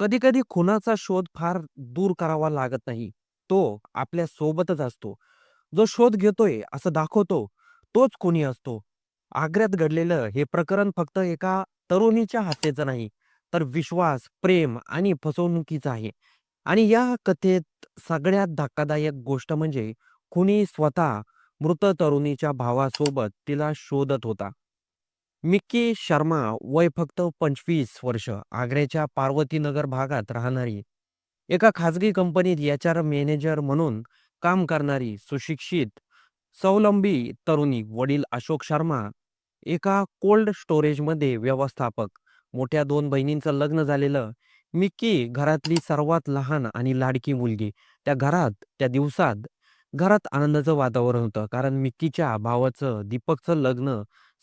कधी-कधी खुनाचा शोध फार दूर करावा लागत नाही. तो आपल्या सोबतच असतो. जो शोध घेतोय असं दाखवतो, तोच कोणी असतो. आग्र्यात घडलेलं हे प्रकरण फक्त एका तरुणीच्या हत्येचं नाही, तर विश्वास, प्रेम आणि फसवणुकीचं आहे. आणि या कथेत सगळ्यात धक्कादायक गोष्ट म्हणजे कुणी स्वतः मृत तरुणीच्या भावासोबत तिला शोधत होता. मिक्की शर्मा वय फक्त 25 वर्ष, आग्र्याच्या पार्वतीनगर भागात राहणारी, एका खाजगी कंपनीत एचआर मॅनेजर म्हणून काम करणारी सुशिक्षित, स्वावलंबी तरुणी. वडील अशोक शर्मा एका कोल्ड स्टोरेजमध्ये व्यवस्थापक. मोठ्या दोन बहिणींचं लग्न झालेलं. मिक्की घरातली सर्वात लहान आणि लाडकी मुलगी. त्या घरात, त्या दिवसात घरात आनंदाचं वातावरण होतं. कारण मिक्कीच्या भावाचं दीपकचं लग्न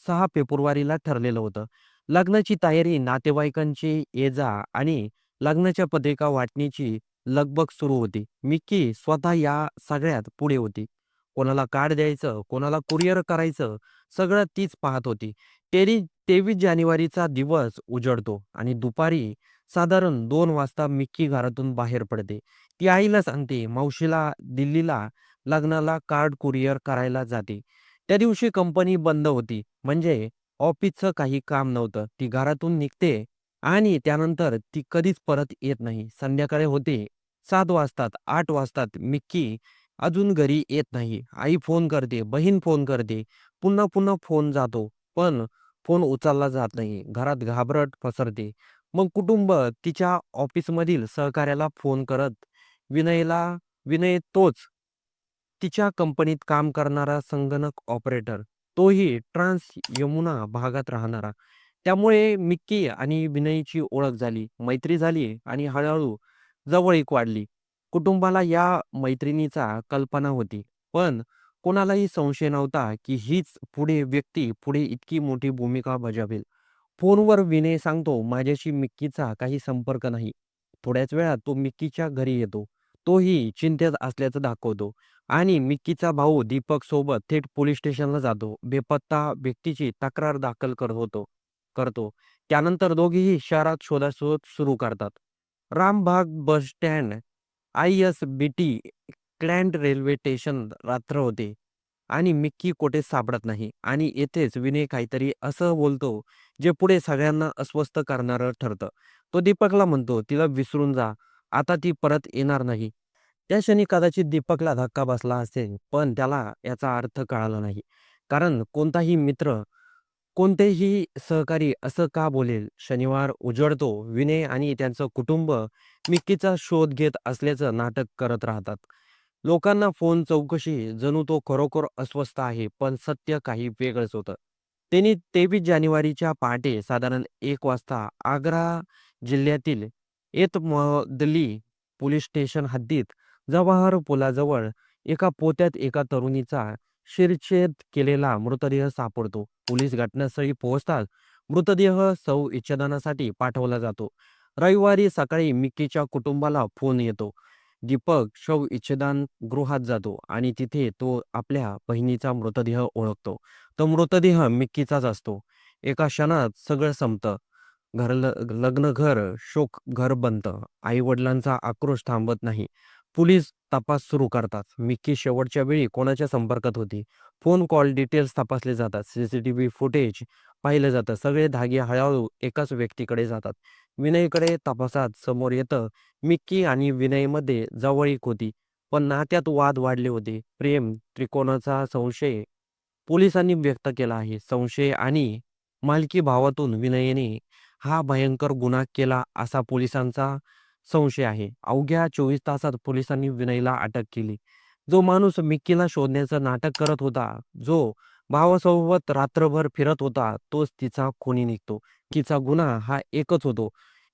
सहा फेब्रुवारीला ठरलेलं होतं. लग्नाची तयारी, नातेवाईकांची ये-जा आणि लग्नाच्या पत्रिका वाटणीची लगबग सुरू होती. मिक्की स्वतः या सगळ्यात पुढे होती. कोणाला कार्ड द्यायचं, कोणाला कुरिअर करायचं, सगळं तीच पाहत होती. तेरी 23 जानेवारीचा दिवस उजळतो आणि दुपारी साधारण दोन वाजता मिक्की घरातून बाहेर पडते. ती आईला सांगते, मावशीला दिल्लीला लग्नाला कार्ड कुरिअर करायला जाते. त्या दिवशी कंपनी बंद होती. म्हणजे ऑफिसचं काही काम नव्हतं. ती घरातून निघते आणि त्यानंतर ती कधीच परत येत नाही. संध्याकाळी होते. सात वाजतात, आठ वाजतात. मिक्की अजून घरी येत नाही. आई फोन करते, बहीण फोन करते. पुन्हा-पुन्हा फोन जातो, पण फोन उचलला जात नाही. घरात घाबरट पसरते. मग कुटुंब तिच्या ऑफिसमधील सहकाऱ्याला फोन करत विनयला विनय तोच तिच्या कंपनीत काम करणारा संगणक ऑपरेटर. तोही ट्रान्स यमुना भागात राहणारा. त्यामुळे मिक्की आणि विनयची ओळख झाली, मैत्री झाली आणि हळूहळू जवळीक वाढली. कुटुंबाला या मैत्रिणीचा कल्पना होती. पण कोणालाही संशय नव्हता की हीच पुढे व्यक्ती पुढे इतकी मोठी भूमिका बजावेल. फोनवर विनय सांगतो, माझ्याशी मिक्कीचा काही संपर्क नाही. थोड्याच वेळात तो मिक्कीच्या घरी येतो. तोही चिंतेत असल्याचं दाखवतो आणि मिक्कीचा भाऊ दीपक सोबत थेट पोलीस स्टेशनला जातो. बेपत्ता व्यक्तीची तक्रार दाखल कर होतो करतो. त्यानंतर दोघेही शहरात शोधाशोध सुरू करतात. Rambagh bus stand, I S B T क्लँड railway station रात्र होते आणि मिक्की कोठे सापडत नाही आणि येथेच विनय काहीतरी असं बोलतो, जे पुढे सगळ्यांना अस्वस्थ करणारं ठरतं. तो दीपकला म्हणतो, तिला विसरून जा. आता ती परत येणार नाही. त्या क्षणी कदाचित दीपकला धक्का बसला असेल, पण त्याला याचा अर्थ कळाला नाही. कारण कोणताही मित्र, कोणतेही सहकारी असं का बोलेल? शनिवार उजळतो. विनय आणि त्यांचं कुटुंब मिक्कीचा शोध घेत असल्याचं नाटक करत राहतात. लोकांना फोन चौकशी, जणू तो खरोखर अस्वस्थ आहे, पण सत्य काही वेगळंच होतं. त्यांनी 23 जानेवारीच्या पहाटे साधारण एक वाजता आग्रा जिल्ह्यातील एतमदली पोलीस स्टेशन हद्दीत जवाहर पुलाजवळ एका पोत्यात एका तरुणीचा शिरच्छेद केलेला मृतदेह सापडतो. पोलीस घटनास्थळी पोहोचतात. मृतदेह सौ इच्छेदनासाठी पाठवला जातो. रविवारी सकाळी मिक्कीच्या कुटुंबाला फोन येतो. दीपक शव इच्छेदान गृहात जातो आणि तिथे तो आपल्या बहिणीचा मृतदेह ओळखतो. तो मृतदेह मिक्कीचाच असतो. एका क्षणात सगळं संपतं. घर शोक घर बनतं. आई-वडिलांचा आक्रोश थांबत नाही. पोलीस तपास सुरू करतात. मिक्की शेवटच्या वेळी कोणाच्या संपर्कात होती? फोन कॉल डिटेल्स तपासले जातात. सीसीटीव्ही फुटेज पाहिलं जातं. सगळे धागे हळूहळू एकाच व्यक्तीकडे जातात. विनयकडे तपासात समोर येतं, मिक्की आणि विनयमध्ये जवळीक होती, पण नात्यात वाद वाढले होते. प्रेम त्रिकोणाचा संशय पोलिसांनी व्यक्त केला आहे. संशय आणि मालकी भावातून विनयने हा भयंकर गुन्हा केला असा पोलिसांचा संशय आहे. अवघ्या 24 तासात पोलिसांनी विनयला अटक केली. जो माणूस मिक्कीला शोधण्याचं नाटक करत होता, जो भावासोबत रात्रभर फिरत होता, तोच तिचा खुनी निघतो. तिचा गुन्हा हा एकच होतो,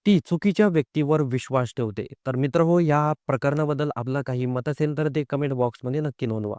ती चुकीच्या व्यक्तीवर विश्वास ठेवते. तर मित्र हो या प्रकरणाबद्दल आपलं काही मत असेल तर ते कमेंट बॉक्समध्ये नक्की नोंदवा.